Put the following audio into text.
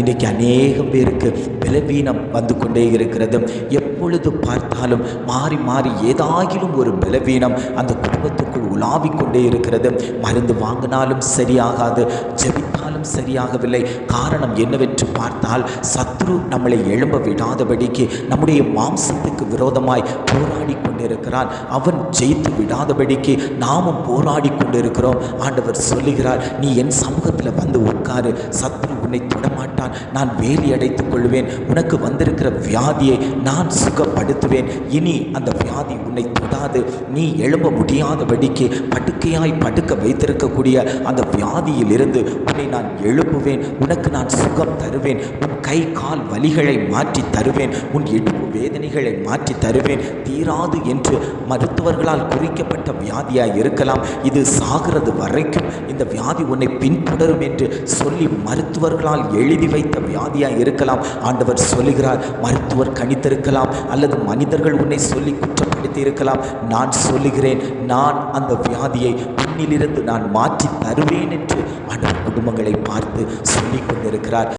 இன்றைக்கு அநேகம் பேருக்கு பலவீனம் வந்து கொண்டே இருக்கிறது. எப்பொழுது பார்த்தாலும் மாறி மாறி ஏதாகிலும் ஒரு பலவீனம் அந்த குடும்பத்துக்குள் உலாவிக் கொண்டே இருக்கிறது. மருந்து வாங்கினாலும் சரியாகாது ஜபித்தாலும் சரியாகவில்லை. காரணம் என்னவென்று பார்த்தால் சத்ரு நம்மளை எழும்ப விடாதபடிக்கு நம்முடைய மாம்சத்துக்கு விரோதமாய் போராடி கொண்டிருக்கிறான் அவன் ஜெயித்து விடாதபடிக்கு நாமும் போராடி கொண்டிருக்கிறோம். ஆண்டவர் சொல்லுகிறார் நீ என் சமூகத்தில் வந்து உட்காரு. சத்ரு உன்னை தொடமாட்டான் நான் வேலி அடைத்துக் கொள்வேன். உனக்கு வந்திருக்கிற வியாதியை நான் சுகப்படுத்துவேன். இனி அந்த வியாதி உன்னை தொடாது. நீ எழும்ப முடியாதபடிக்கு படுக்கையாய் படுக்க வைத்திருக்கக்கூடிய அந்த வியாதியில் இருந்து உன்னை நான் எழுப்புவேன் உனக்கு நான் சுகம் தருவேன். உன் கை கால் வலிகளை மாற்றி தருவேன். உன் இடுப்பு வேதனைகளை மாற்றி தருவேன். தீராது என்று மருத்துவர்களால் குறிக்கப்பட்ட வியாதியாய் இருக்கலாம். இது சாகிறது வரைக்கும் இந்த வியாதி உன்னை பின்தொடரும் என்று சொல்லி மருத்துவர்களால் எழுதி வைத்த வியாதியாக இருக்கலாம். ஆண்டவர் சொல்லுகிறார் மருத்துவர் கணித்திருக்கலாம் அல்லது மனிதர்கள் உன்னை சொல்லி குற்றப்படுத்தி இருக்கலாம். நான் சொல்லுகிறேன் நான் அந்த வியாதியை உன்னிலிருந்து நான் மாற்றி தருவேன் என்று ஆண்டவர் குடும்பங்களை பார்த்து சொல்லிக் கொண்டிருக்கிறார்.